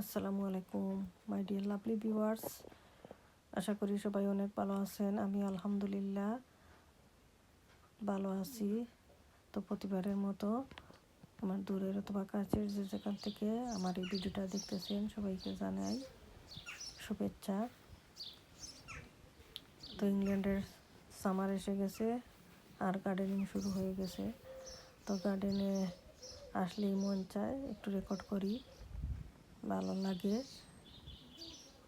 আসসালামু আলাইকুম my dear lovely viewers আশা করি সবাই অনেক ভালো আছেন, আমি আলহামদুলিল্লাহ ভালো আছি। তো প্রতিবারের মতো আমার দূরের অথবা কাছের যে যেখান থেকে আমার এই ভিডিওটা দেখতেছেন, সবাইকে জানাই শুভেচ্ছা। তো ইংল্যান্ডের সামার এসে গেছে, আর গার্ডেনিং শুরু হয়ে গেছে। তো গার্ডেনে আসলেই মন চায়, একটু রেকর্ড করি। ভালো লাগে।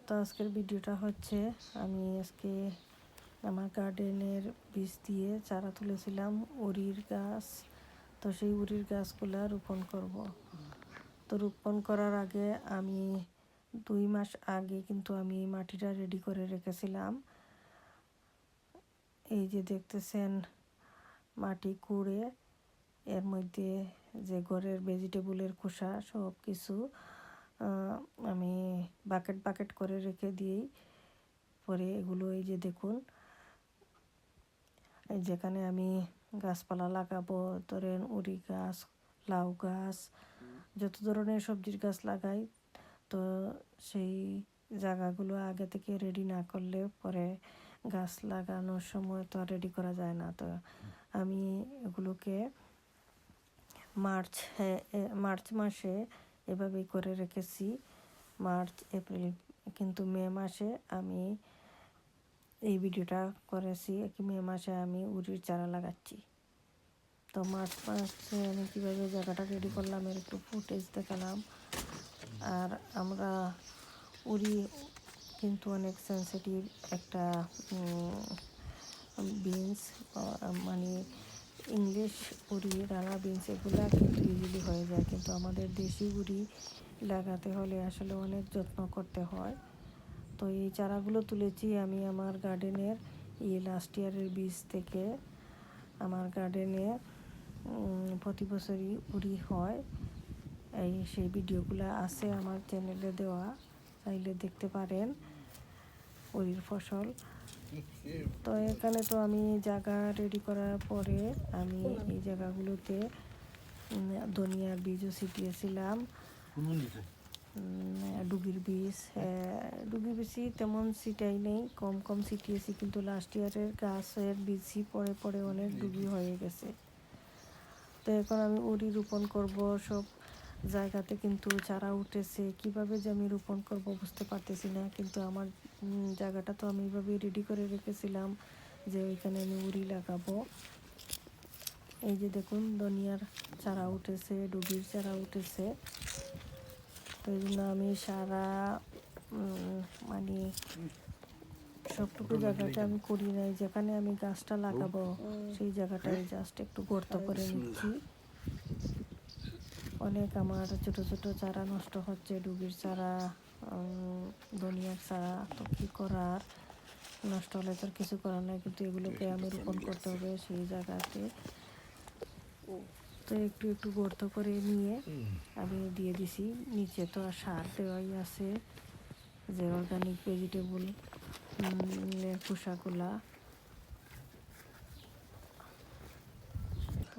তো আজকের ভিডিওটা হচ্ছে, আমি আজকে আমার গার্ডেনের বীজ দিয়ে চারা তুলেছিলাম, উরির গাছ। তো সেই উরির গাছগুলা রোপণ করব। তো রোপণ করার আগে আমি দুই মাস আগে কিন্তু আমি মাটিটা রেডি করে রেখেছিলাম। এই যে দেখতেছেন, মাটি কুড়ে, এর মধ্যে যে ঘরের ভেজিটেবলের খোসা সব কিছু আমি বাকেট বাকেট করে রেখে দিই পরে এগুলো এই যে দেখুন এই যেখানে আমি গাছপালা লাগাবো ধরেন উড়ি গাছ লাউ গাছ যত ধরনের সবজির গাছ লাগাই তো সেই জায়গাগুলো আগে থেকে রেডি না করলে পরে গাছ লাগানোর সময় তো আর রেডি করা যায় না। তো আমি এগুলোকে মার্চ হ্যাঁ, মার্চ মাসে এভাবেই করে রেখেছি। মার্চ, এপ্রিল কিন্তু মে মাসে আমি এই ভিডিওটা করেছি কি মে মাসে আমি উরির চারা লাগাচ্ছি। তো মার্চ মাসে আমি কীভাবে জায়গাটা রেডি করলাম এর একটু ফুটেজ দেখালাম। আর আমরা উড়ি কিন্তু অনেক সেন্সিটিভ একটা বিনস মানে ইংলিশ, উড়ি রাঙা বিনস এগুলা কিন্তু ইজিলি হয়ে যায়। কিন্তু আমাদের দেশি উড়ি লাগাতে হলে আসলে অনেক যত্ন করতে হয়। তো এই চারাগুলো তুলেছি আমি আমার গার্ডেনের। এই লাস্ট ইয়ারের বীজ থেকে আমার গার্ডেনে প্রতি বছরই উড়ি হয়। এই সেই ভিডিওগুলো আছে আমার চ্যানেলে দেওয়া, চাইলে দেখতে পারেন উড়ির ফসল। তো এখানে তো আমি জায়গা রেডি করার পরে আমি এই জায়গাগুলোতে ধনিয়ার বীজও ছিটিয়েছিলাম। উম, ডুগির বীজ আহ, ডুগির বীজই তেমন সিটাই নেই কম কম ছিটিয়েছি কিন্তু লাস্ট ইয়ারের গাছের বীজই পরে পরে অনেক ডুগি হয়ে গেছে। তো এখন আমি উড়ি রোপণ করব সব জায়গাতে কিন্তু চারা উঠেছে কীভাবে যে আমি রোপণ করব বুঝতে পারতেছি না কিন্তু আমার জায়গাটা তো আমি এইভাবেই রেডি করে রেখেছিলাম যে ওইখানে আমি উড়ি লাগাবো। এই যে দেখুন ধনিয়ার চারা উঠেছে ডুবির চারা উঠেছে। তো এই জন্য আমি সারা মানে সবটুকু জায়গাটা আমি করি নাই যেখানে আমি গাছটা লাগাবো সেই জায়গাটায় জাস্ট একটু গর্ত করে নিচ্ছি। অনেক আমার ছোট ছোট চারা নষ্ট হচ্ছে, ডুবির চারা ধনিয়ার চারা, তো কী করার? নষ্ট হলে তো কিছু করার নাই, কিন্তু এগুলোকে আমি রোপণ করতে হবে সেই জায়গাতে। তো একটু একটু গর্ত করে নিয়ে আমি দিয়ে দিছি। নিচে তো আর সার দেওয়াই আছে, যে অর্গানিক ভেজিটেবল খোসাগুলা।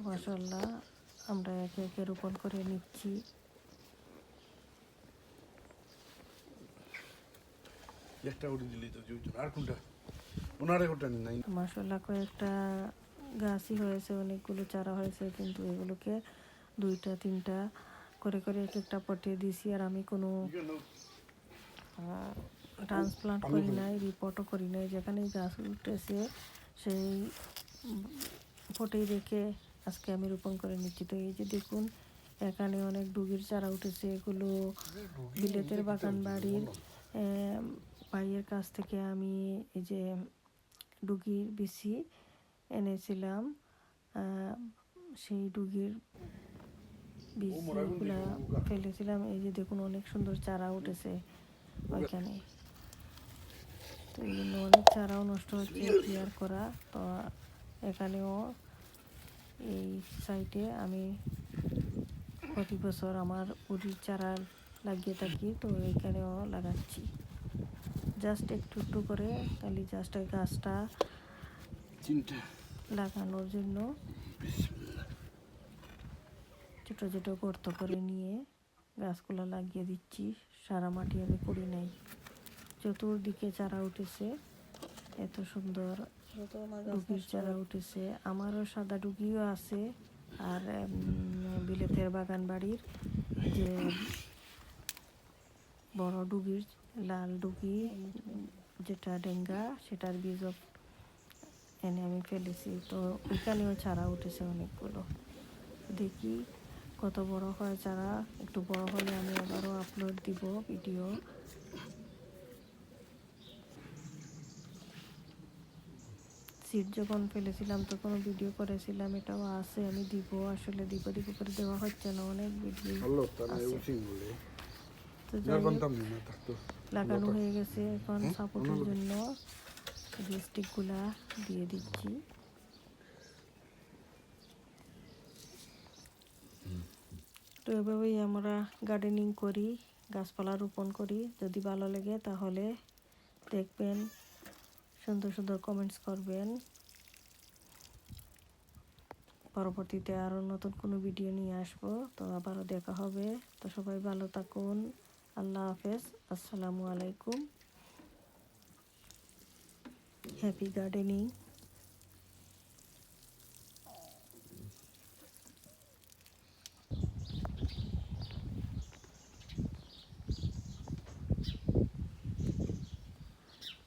মাসাল্লাহ আমরা একে একে রোপণ করে নিচ্ছি। মাসাল্লাহ কয়েকটা গাছই হয়েছে অনেকগুলো চারা হয়েছে কিন্তু এগুলোকে দুইটা তিনটা করে করে এক একটা পটে দিছি। আর আমি কোনো ট্রান্সপ্লান্ট করি নাই রিপোর্টও করি নাই। যেখানে গাছ উঠেছে সেই ফটেই রেখে আজকে আমি রোপণ করে নিচ্ছি। তো এই যে দেখুন, এখানে অনেক ডুগির চারা উঠেছে। এগুলো বিলেতের বাগান বাড়ির ভাইয়ের কাছ থেকে আমি এই যে ডুগির বিচি এনেছিলাম। সেই ডুগির বীজগুলা ফেলেছিলাম। এই যে দেখুন, অনেক সুন্দর চারা উঠেছে ওইখানে। তো এই জন্য অনেক চারাও নষ্ট হচ্ছে ক্লিয়ার করা? তো এখানেও এই সাইটে আমি প্রতি বছর আমার উড়ির চারা লাগিয়ে থাকি তো এখানেও লাগাচ্ছি। জাস্ট একটু একটু করে খালি জাস্ট ওই গাছটা লাগানোর জন্য ছোট ছোট গর্ত করে নিয়ে গাছগুলো লাগিয়ে দিচ্ছি। সারা মাটি আমি করি নাই। চতুর্দিকে চারা উঠেছে। এত সুন্দর ডুগির চারা উঠেছে। আমারও সাদা ডুগিও আছে। আর বিলেতের বাগান বাড়ির যে বড় ডুগির লাল ডুগি যেটা ডেঙ্গা, সেটার বীজও এনে আমি ফেলেছি। তো ওইখানেও চারা উঠেছে অনেকগুলো। দেখি কত বড় হয় চারা। একটু বড় হলে আমি আবারও আপলোড দিব ভিডিও। সিট যখন ফেলেছিলাম তখন ভিডিও করেছিলাম এটাও আছে আমি দিব আসলে দিব দিব করে দেওয়া হচ্ছে না অনেক ভিডিও লাগানো হয়ে গেছে এখন সাপোর্টের জন্য স্টিকগুলা দিয়ে দিচ্ছি। তো এভাবেই আমরা গার্ডেনিং করি গাছপালা রোপণ করি যদি ভালো লাগে তাহলে দেখবেন সুন্দর সুন্দর কমেন্টস করবেন। পরবর্তীতে আরও নতুন কোনো ভিডিও নিয়ে আসব, তো আবারও দেখা হবে। তো সবাই ভালো থাকুন। আল্লাহ হাফেজ। আসসালামু আলাইকুম। হ্যাপি গার্ডেনিং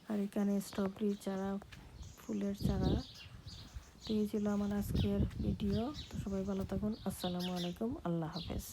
আর এখানে স্ট্রবেরির চারা, ফুলের চারা। তো এই ছিল আমার আজকের ভিডিও তো সবাই ভালো থাকুন। আসসালামু আলাইকুম। আল্লাহ হাফেজ।